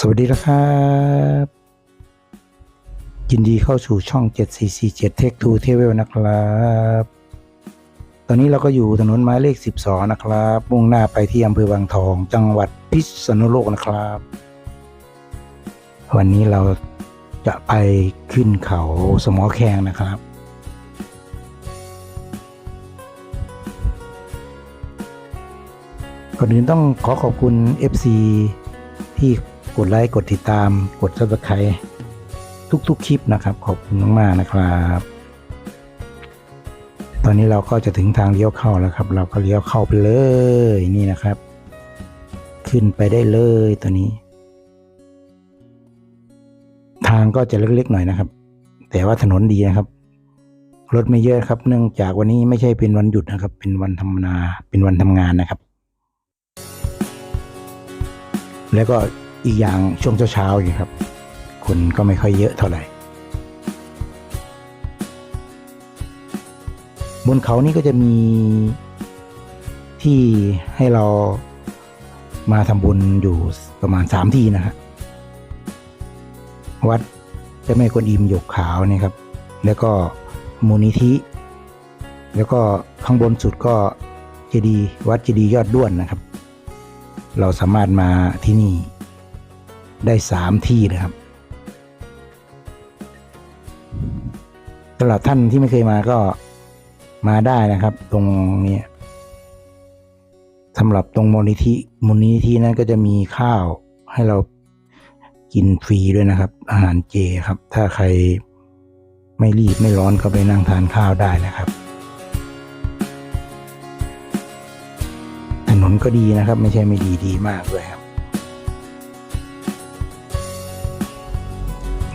สวัสดีนะครับ ยินดีเข้าสู่ช่อง 7447 Take Two Travel นะครับ ตอนนี้เราก็อยู่ถนนหมายเลข 12 นะครับ มุ่งหน้าไปที่อำเภอบางทองจังหวัดพิษณุโลกนะครับ วันนี้เราจะไปขึ้นเขาสมอแขงนะครับก่อนอื่นต้องขอขอบคุณ FC ที่ กดไลค์กดติดตาม กด subscribe ทุกๆคลิปนะครับ ขอบคุณมากๆนะครับ ตอนนี้เราก็จะถึงทางเลี้ยวเข้าแล้วครับ เราก็เลี้ยวเข้าไปเลยนี่นะครับ ขึ้นไปได้เลยตัวนี้ ทางก็จะเล็กๆหน่อยนะครับ แต่ว่าถนนดีนะครับรถไม่เยอะครับ เนื่องจากวันนี้ไม่ใช่เป็นวันหยุดนะครับ เป็นวันธรรมนา เป็นวันทำงานนะครับ แล้วก็ อีกอย่างช่วงเช้าๆอย่างครับ คนก็ไม่ค่อยเยอะเท่าไหร่ บนเขานี่ก็จะมีที่ให้เรามาทำบุญอยู่ประมาณสามที่นะฮะวัดเจ้าแม่กวนอิมหยกขาวเนี่ยครับ แล้วก็มูลนิธิ แล้วก็ข้างบนสุดก็เจดีย์วัดเจดีย์ยอดด้วนนะครับ เราสามารถมาที่นี่ ได้สามที่เลยครับสำหรับท่านที่ไม่เคยมาก็มาได้นะครับ ตรงนี้สำหรับตรงมูลนิธิมูลนิธินั้นก็จะมีข้าวให้เรากินฟรีด้วยนะครับ อาหารเจครับ ถ้าใครไม่รีบไม่ร้อนก็ไปนั่งทานข้าวได้นะครับ ถนนก็ดีนะครับ ไม่ใช่ไม่ดีดีมากด้วยครับ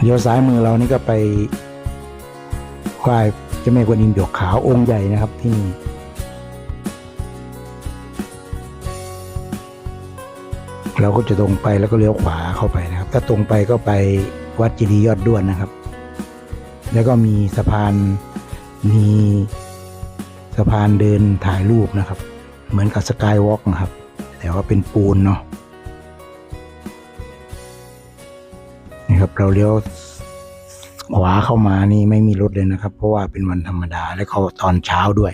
เลี้ยวซ้ายมือเรานี่ก็ไปไหว้เจ้าแม่กวนอิมหยกขาวองค์ใหญ่นะครับที่นี่เราก็จะตรงไปแล้วก็เลี้ยวขวาเข้าไปนะครับ ถ้าตรงไปก็ไปวัดเจดียอดด้วนนะครับ แล้วก็มีสะพานมีสะพานเดินถ่ายรูปนะครับ เหมือนกับสกายวอล์กนะครับ แต่ว่าเป็นปูนเนาะ ครับ เราเลี้ยวขวาเข้ามานี่ไม่มีรถเลยนะครับ เพราะว่าเป็นวันธรรมดาและเขาตอนเช้าด้วย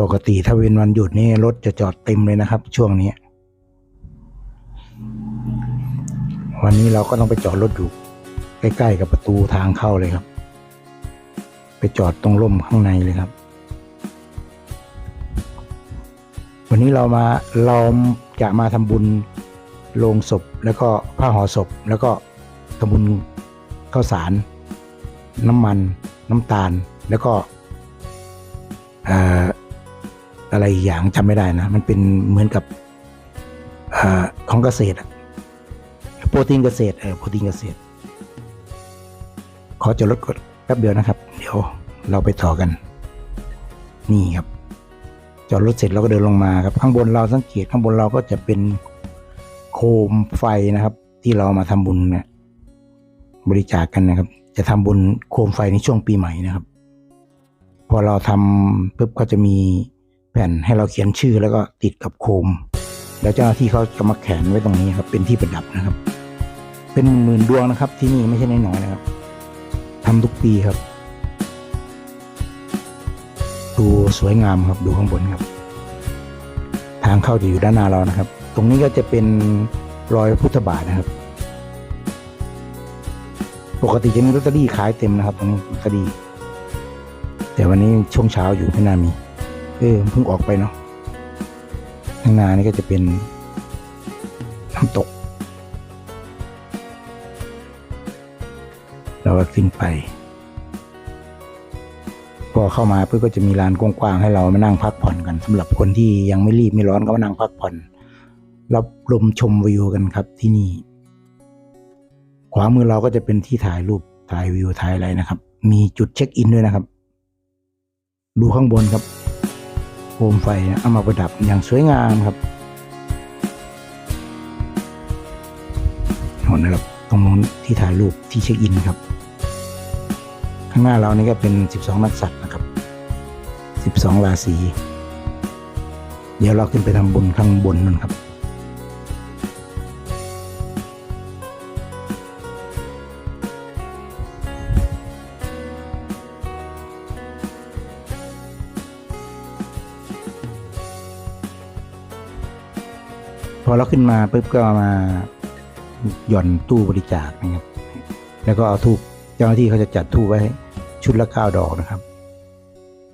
ปกติถ้าเป็นวันหยุดนี่รถจะจอดเต็มเลยนะครับ ช่วงนี้วันนี้เราก็ต้องไปจอดรถอยู่ใกล้ๆกับประตูทางเข้าเลยครับ ไปจอดตรงร่มข้างในเลยครับ วันนี้เรามาเราจะมาทำบุญโลงศพแล้วก็ผ้าห่อศพแล้วก็ ทำบุญข้าวสาร น้ำมัน น้ำตาล แล้วก็ออะไรอย่างจำไม่ได้นะ มันเป็นเหมือนกับอของเกษตรโปรตีนเกษตรโปรตีนเกษตร ขอจดรถกดแป๊บเดียวนะครับ เดี๋ยวเราไปต่อกัน นี่ครับ จอดรถเสร็จเราก็เดินลงมาครับ ข้างบนเราสังเกตข้างบนเราก็จะเป็นโคมไฟนะครับ ที่เรามาทำบุญเนี่ย บริจาคกันนะครับ จะทำบุญโคมไฟในช่วงปีใหม่นะครับ พอเราทำปุ๊บก็จะมีแผ่นให้เราเขียนชื่อแล้วก็ติดกับโคม แล้วเจ้าหน้าที่เขาจะมาแขวนไว้ตรงนี้ครับ เป็นที่ประดับนะครับ เป็นหมื่นดวงนะครับ ที่นี่ไม่ใช่น้อยๆนะครับทำทุกปีครับ ดูสวยงามครับดูข้างบนครับ ทางเข้าจะอยู่ด้านหน้าเรานะครับ ตรงนี้ก็จะเป็นรอยพุทธบาทนะครับ ปกติจะมีลอตเตอรี่ขายเต็มนะครับตรงนี้ลอตเตอรี่แต่วันนี้ช่วงเช้าอยู่ไม่น่ามี เออเพิ่งออกไปเนาะข้างหน้านี่ก็จะเป็นน้ำตก เราก็ขึ้นไป พอเข้ามาเพื่อก็จะมีลานกว้างๆให้เรามานั่งพักผ่อนกันสำหรับคนที่ยังไม่รีบไม่ร้อนก็มานั่งพักผ่อนรับลมชมวิวกันครับที่นี่ ขวามือเราก็จะเป็นที่ถ่ายรูปถ่ายวิวถ่ายอะไรนะครับ มีจุดเช็คอินด้วยนะครับ ดูข้างบนครับโคมไฟนะเอามาประดับอย่างสวยงามครับน่นนะครับตรงนู้นที่ถ่ายรูปที่เช็คอินครับ ข้างหน้าเรานี่ก็เป็น 12 นักสัตว์นะครับ 12 ราศีเดี๋ยวเราขึ้นไปทำบุญข้างบนนั่นครับ พอเราขึ้นมาปุ๊บก็มาหย่อนตู้บริจาคนะครับ แล้วก็เอาทูบเจ้าหน้าที่เขาจะจัดทูบไว้ชุดละเก้าดอกนะครับ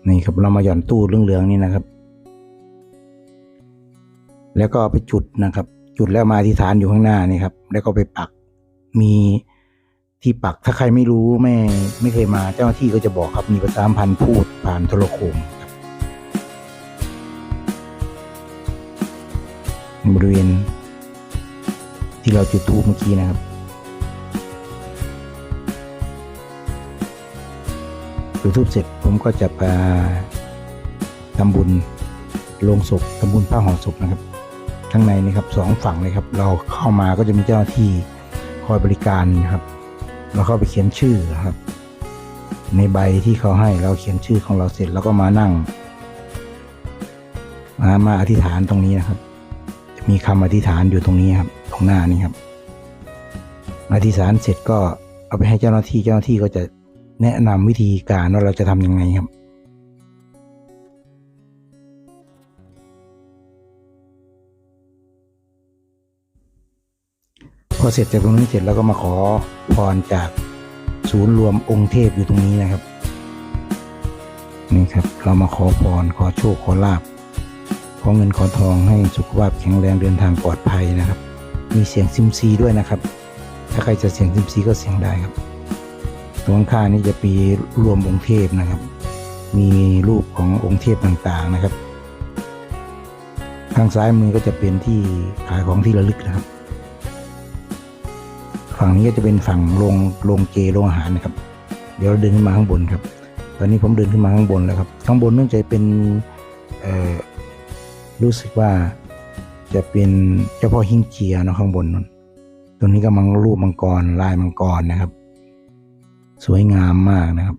นี่ครับเรามาหย่อนตู้เหลืองนี่นะครับ แล้วก็ไปจุดนะครับ จุดแล้วมาอธิษฐานอยู่ข้างหน้านี่ครับ แล้วก็ไปปักมีที่ปักถ้าใครไม่รู้ไม่ไม่เคยมาเจ้าหน้าที่ก็จะบอกครับมีภาษามพันพูดผ่านโทรโขง บริเวณ ที่เราจุดทูปเมื่อกี้นะครับ จุดทูปเสร็จผมก็จะไปทำบุญลงศพทำบุญผ้าห่อศพนะครับข้างในนี่ครับสองฝั่งเลยครับ เราเข้ามาก็จะมีเจ้าหน้าที่คอยบริการนะครับ เราเข้าไปเขียนชื่อครับ ในใบที่เขาให้เราเขียนชื่อของเราเสร็จแล้วก็มานั่งมามาอธิษฐานตรงนี้นะครับ มีคำอธิษฐานอยู่ตรงนี้ครับ ตรงหน้านี้ครับ อธิษฐานเสร็จก็เอาไปให้เจ้าหน้าที่เจ้าหน้าที่ก็จะแนะนำวิธีการว่าเราจะทำยังไงครับ พอเสร็จจากตรงนี้เสร็จแล้วก็มาขอพรจากศูนย์รวมองค์เทพอยู่ตรงนี้นะครับนี่ครับ เรามาขอพรขอโชคขอลาบ ขอเงินขอทองให้สุขภาพแข็งแรงเดินทางปลอดภัยนะครับ มีเสียงซิมซีด้วยนะครับ ถ้าใครจะเสียงซิมซีก็เสียงได้ครับตรงข้างนี่จะปีรวมองค์เทพนะครับ มีรูปขององค์เทพต่างๆนะครับ ทางซ้ายมือก็จะเป็นที่ขายของที่ระลึกนะครับ ฝั่งนี้ก็จะเป็นฝั่งโรงโรงเจโรงอาหารนะครับ เดี๋ยวเราเดินขึ้นมาข้างบนครับ ตอนนี้ผมเดินขึ้นมาข้างบนแล้วครับ ข้างบนนั่นจะเป็นเอ่อ รู้สึกว่าจะเป็นเจ้าพ่อหิ้งเจียเนาะข้างบนนั้นตรงนี้ก็มังรูปมังกรลายมังกรนะครับ สวยงามมากนะครับ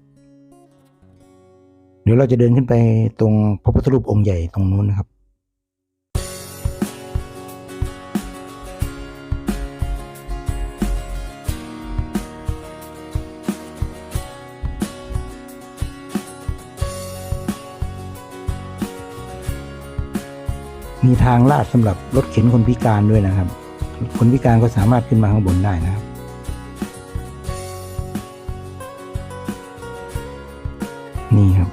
เดี๋ยวเราจะเดินขึ้นไปตรงพระพุทธรูปองค์ใหญ่ตรงนู้นนะครับ มีทางลาดสำหรับรถเข็นคนพิการด้วยนะครับ คนพิการก็สามารถขึ้นมาข้างบนได้นะครับ นี่ครับ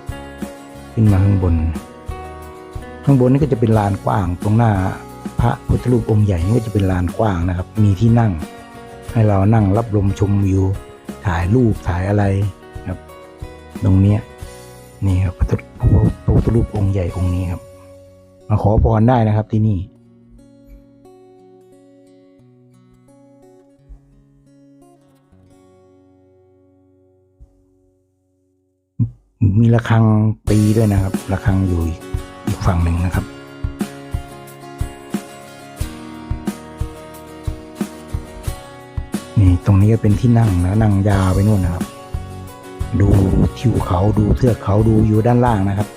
ขึ้นมาข้างบน ข้างบนนี่ก็จะเป็นลานกว้างตรงหน้า พระพุทธรูปองค์ใหญ่นี่ก็จะเป็นลานกว้างนะครับ มีที่นั่ง ให้เรานั่งรับลมชมวิว ถ่ายรูปถ่ายอะไรครับ ตรงเนี้ยนี่ครับพระพุทธรูปองค์ใหญ่องค์นี้ครับ มาขอพรได้นะครับที่นี่ มีระฆังปีด้วยนะครับระฆังอยู่อีกอีกฝั่งหนึ่งนะครับนี่ตรงนี้ก็เป็นที่นั่งนะนั่งยาวไปนู่นนะครับ ดูทิวเขาดูเทือกเขาดูอยู่ด้านล่างนะครับ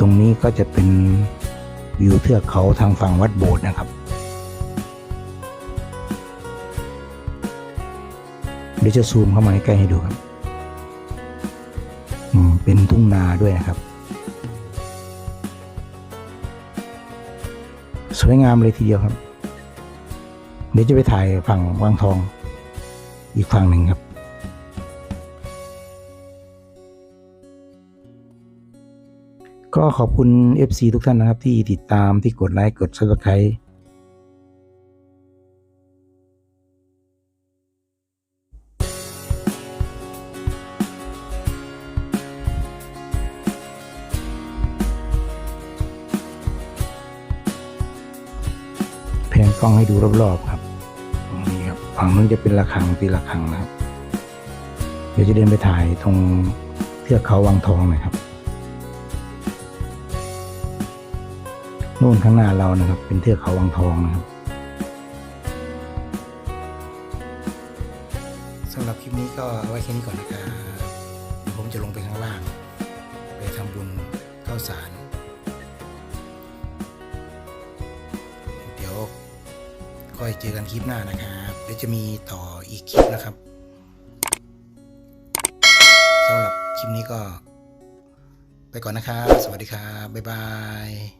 ตรงนี้ก็จะเป็นวิวเทือกเขาทางฝั่งวัดโบสถ์นะครับ เดี๋ยวจะซูมเข้ามาใกล้ให้ดูครับเป็นทุ่งนาด้วยนะครับ สวยงามเลยทีเดียวครับ เดี๋ยวจะไปถ่ายฝั่งวังทองอีกฝั่งหนึ่งครับ ก็ขอบคุณ FC ทุกท่านนะครับ ที่ติดตามที่กดไลค์กด Subscribe แพนกล้องให้ดูรอบๆครับตรงนี้ครับฝั่งนู้นจะเป็นระฆังตีระฆังนะครับ เดี๋ยวจะเดินไปถ่ายตรงเทือกเขาวังทองหนะครับ นู่นข้างหน้าเรานะครับ เป็นเทือกเขาวังทองนะครับสำหรับคลิปนี้ก็ไว้แค่นี้ก่อนนะครับเดี๋ยวผมจะลงไปข้างล่าง ไปทำบุญข้าวสาร เดี๋ยวค่อยเจอกันคลิปหน้านะครับเดี๋ยวจะมีต่ออีกคลิปนะครับสำหรับคลิปนี้ก็ ไปก่อนนะครับ สวัสดีครับ บ๊ายบาย